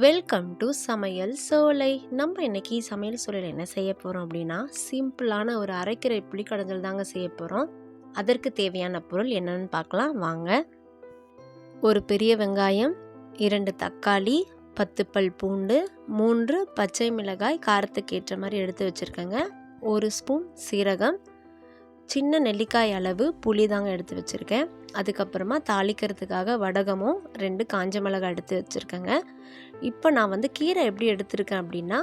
Welcome to சமையல் சோலை. நம்ம இன்றைக்கி சமையல் சோலையில் என்ன செய்ய போகிறோம் அப்படின்னா சிம்பிளான ஒரு அரைக்கரை புளிக்கடைஞ்சல் தாங்க செய்ய போகிறோம் அதற்கு தேவையான பொருள் என்னென்னு பார்க்கலாம். வாங்க. ஒரு பெரிய வெங்காயம் இரண்டு தக்காளி பத்து பல் பூண்டு மூன்று பச்சை மிளகாய் காரத்துக்கு ஏற்ற மாதிரி எடுத்து வச்சுருக்கேங்க. ஒரு ஸ்பூன் சீரகம் சின்ன நெல்லிக்காய் அளவு புளி தாங்க எடுத்து வச்சுருக்கேன். அதுக்கப்புறமா தாளிக்கிறதுக்காக வடகமும் ரெண்டு காஞ்ச மிளகாய் எடுத்து வச்சுருக்கேங்க. இப்போ நான் வந்து கீரை எப்படி எடுத்திருக்கேன் அப்படின்னா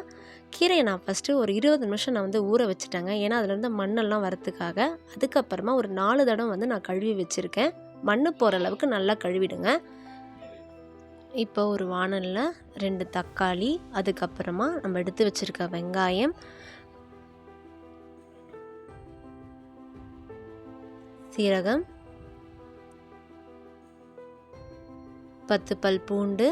கீரையை நான் ஃபஸ்ட்டு ஒரு இருபது நிமிஷம் நான் வந்து ஊற வச்சுட்டேங்க. ஏன்னா அதுலேருந்து மண்ணெல்லாம் வரத்துக்காக. அதுக்கப்புறமா ஒரு நாலு தடவை வந்து நான் கழுவி வச்சுருக்கேன். மண் போகிற அளவுக்கு நல்லா கழுவிடுங்க. இப்போ ஒரு வானலில் ரெண்டு தக்காளி அதுக்கப்புறமா நம்ம எடுத்து வச்சுருக்க வெங்காயம் சீரகம் பத்து பல் பூண்டு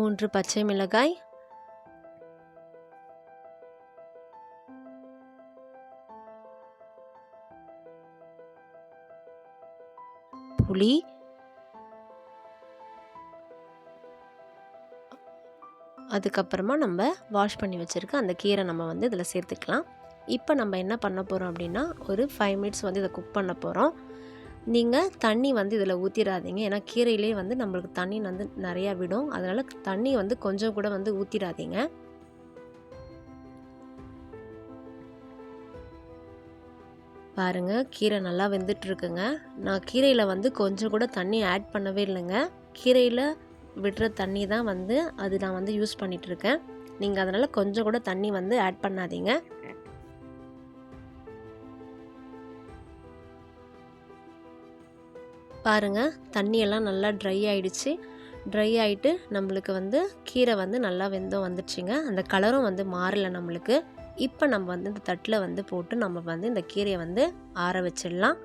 மூன்று பச்சை மிளகாய். புளி. அதுக்கப்புறமா நம்ம வாஷ் பண்ணி வச்சுருக்க அந்த கீரை நம்ம வந்து இதில் சேர்த்துக்கலாம். இப்போ நம்ம என்ன பண்ண போகிறோம் அப்படின்னா ஒரு ஃபைவ் மினிட்ஸ் வந்து இதை குக் பண்ண போகிறோம் நீங்கள் தண்ணி வந்து இதில் ஊற்றிடாதீங்க ஏன்னா கீரையிலே வந்து நம்மளுக்கு தண்ணி வந்து நிறையா விடும். அதனால் தண்ணி வந்து கொஞ்சம் கூட வந்து ஊற்றிடாதீங்க பாருங்கள் கீரை நல்லா வெந்துட்டுருக்குங்க. நான் கீரையில் வந்து கொஞ்சம் கூட தண்ணி ஆட் பண்ணவே இல்லைங்க. கீரையில் விடுற தண்ணி தான் வந்து அது நான் வந்து யூஸ் பண்ணிகிட்ருக்கேன் நீங்கள் அதனால் கொஞ்சம் கூட தண்ணி வந்து ஆட் பண்ணாதீங்க. பாருங்கள் தண்ணியெல்லாம் நல்லா ட்ரை ஆகிடுச்சு ட்ரை ஆகிட்டு நம்மளுக்கு வந்து கீரை வந்து நல்லா வெந்தம் வந்துடுச்சுங்க அந்த கலரும் வந்து மாறலை நம்மளுக்கு. இப்போ நம்ம வந்து இந்த தட்டில் வந்து போட்டு நம்ம வந்து இந்த கீரையை வந்து ஆற வச்சிடலாம்.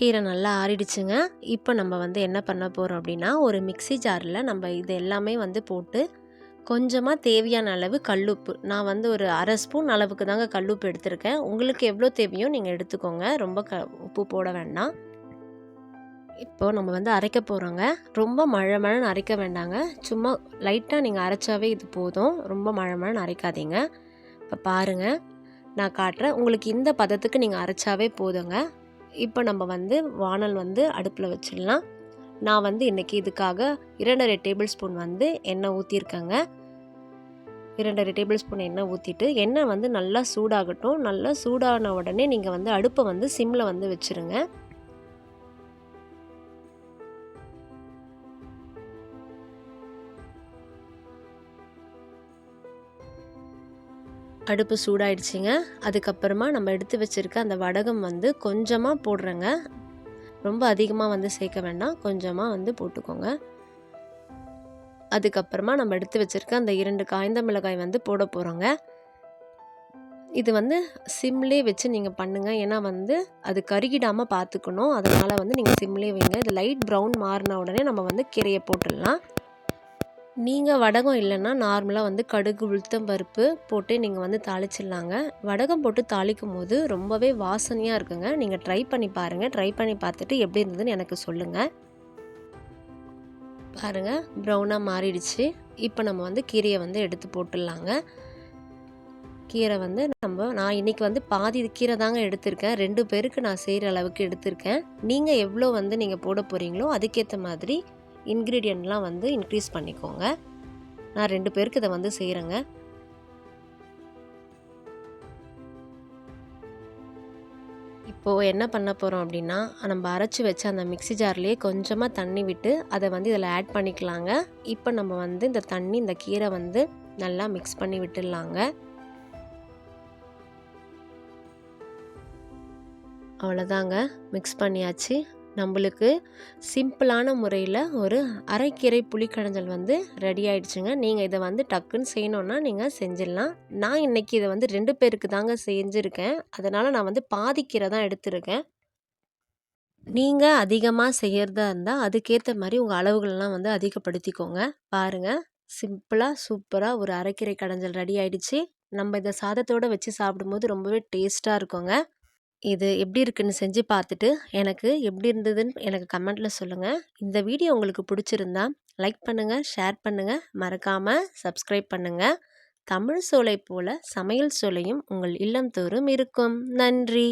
கீரை நல்லா ஆறிடுச்சுங்க. இப்போ நம்ம வந்து என்ன பண்ண போகிறோம் அப்படின்னா ஒரு மிக்சி ஜாரில் நம்ம இது எல்லாமே வந்து போட்டு கொஞ்சமாக தேவையான அளவு கல்லுப்பு நான் வந்து ஒரு அரை ஸ்பூன் அளவுக்கு தாங்க கல்லுப்பு எடுத்திருக்கேன். உங்களுக்கு எவ்வளோ தேவையோ நீங்கள் எடுத்துக்கோங்க. ரொம்ப க உப்பு போட வேண்டாம். இப்போது நம்ம வந்து அரைக்க போகிறோங்க ரொம்ப மழை மழைன்னு அரைக்க வேண்டாங்க. சும்மா லைட்டாக நீங்கள் அரைச்சாவே இது போதும். ரொம்ப மழை மழைன்னு அரைக்காதீங்க. இப்போ பாருங்கள் நான் காட்டுறேன். உங்களுக்கு இந்த பதத்துக்கு நீங்கள் அரைச்சாவே போதுங்க. இப்போ நம்ம வந்து வானல் வந்து அடுப்பில் வச்சிடலாம். நான் வந்து இன்றைக்கி இதுக்காக இரண்டரை டேபிள் ஸ்பூன் வந்து எண்ணெய் ஊற்றிருக்கேங்க இரண்டரை டேபிள் ஸ்பூன் எண்ணெய் ஊற்றிட்டு எண்ணெய் வந்து நல்லா சூடாகட்டும். நல்லா சூடான உடனே நீங்கள் வந்து அடுப்பை வந்து சிம்மில் வந்து வச்சுருங்க. அடுப்பு சூடாயிடுச்சிங்க. அதுக்கப்புறமா நம்ம எடுத்து வச்சுருக்க அந்த வடகம் வந்து கொஞ்சமாக போடுறேங்க. ரொம்ப அதிகமாக வந்து சேர்க்க வேண்டாம். கொஞ்சமாக வந்து போட்டுக்கோங்க. அதுக்கப்புறமா நம்ம எடுத்து வச்சுருக்க அந்த இரண்டு காய்ந்த மிளகாய் வந்து போட போகிறோங்க இது வந்து சிம்லே வச்சு நீங்கள் பண்ணுங்கள் ஏன்னா வந்து அது கருகிடாமல் பார்த்துக்கணும் அதனால் வந்து நீங்கள் சிம்லே வைங்க. இது லைட் ப்ரௌன் மாறின உடனே நம்ம வந்து கீரையை போட்டுடலாம். நீங்கள் வடகம் இல்லைன்னா நார்மலாக வந்து கடுகு உளுத்தம் பருப்பு போட்டு நீங்கள் வந்து தாளிச்சிடலாங்க. வடகம் போட்டு தாளிக்கும் போது ரொம்பவே வாசனையாக இருக்குங்க. நீங்கள் ட்ரை பண்ணி பாருங்கள் ட்ரை பண்ணி பார்த்துட்டு எப்படி இருந்ததுன்னு எனக்கு சொல்லுங்கள் பாருங்கள் ப்ரௌனாக மாறிடுச்சு. இப்போ நம்ம வந்து கீரையை வந்து எடுத்து போட்டுடலாங்க. கீரை வந்து நம்ம நான் இன்றைக்கி வந்து பாதி கீரை தாங்க எடுத்திருக்கேன். ரெண்டு பேருக்கு நான் செய்கிற அளவுக்கு எடுத்திருக்கேன். நீங்கள் எவ்வளோ வந்து நீங்கள் போட போகிறீங்களோ அதுக்கேற்ற மாதிரி இன்க்ரீடியண்ட்லாம் வந்து இன்க்ரீஸ் பண்ணிக்கோங்க. நான் ரெண்டு பேருக்கு இதை வந்து செய்கிறேங்க இப்போது என்ன பண்ண போகிறோம் அப்படின்னா நம்ம அரைச்சி வச்ச அந்த மிக்சி ஜார்லேயே கொஞ்சமாக தண்ணி விட்டு அதை வந்து இதில் ஆட் பண்ணிக்கலாங்க. இப்போ நம்ம வந்து இந்த தண்ணி இந்த கீரை வந்து நல்லா மிக்ஸ் பண்ணி விட்டுடலாங்க. அவ்வளோதாங்க. மிக்ஸ் பண்ணியாச்சு. நம்மளுக்கு சிம்பிளான முறையில் ஒரு அரைக்கீரை புளிக்கடைஞ்சல் வந்து ரெடி ஆயிடுச்சுங்க நீங்கள் இதை வந்து டக்குன்னு செய்யணுன்னா நீங்கள் செஞ்சிடலாம் நான் இன்றைக்கி இதை வந்து ரெண்டு பேருக்கு தாங்க செஞ்சுருக்கேன் அதனால் நான் வந்து பாதிக்கீரை தான் எடுத்திருக்கேன் நீங்கள் அதிகமாக செய்கிறதா இருந்தால் அதுக்கேற்ற மாதிரி உங்கள் அளவுகள்லாம் வந்து அதிகப்படுத்திக்கோங்க. பாருங்க, சிம்பிளாக சூப்பராக ஒரு அரைக்கீரை கடைஞ்சல் ரெடி ஆயிடுச்சு. நம்ம இதை சாதத்தோட வச்சு சாப்பிடும்போது ரொம்பவே டேஸ்ட்டாக இருக்குங்க. இது எப்படி இருக்குன்னு செஞ்சு பார்த்துட்டு, எனக்கு எப்படி இருந்ததுன்னு எனக்கு கமெண்ட்டில் சொல்லுங்கள் இந்த வீடியோ உங்களுக்கு பிடிச்சிருந்தா லைக் பண்ணுங்கள் ஷேர் பண்ணுங்கள் மறக்காமல் சப்ஸ்கிரைப் பண்ணுங்கள் தமிழ் சோலை போல சமையல் சோலையும் உங்கள் இல்லம் தோறும் இருக்கும். நன்றி.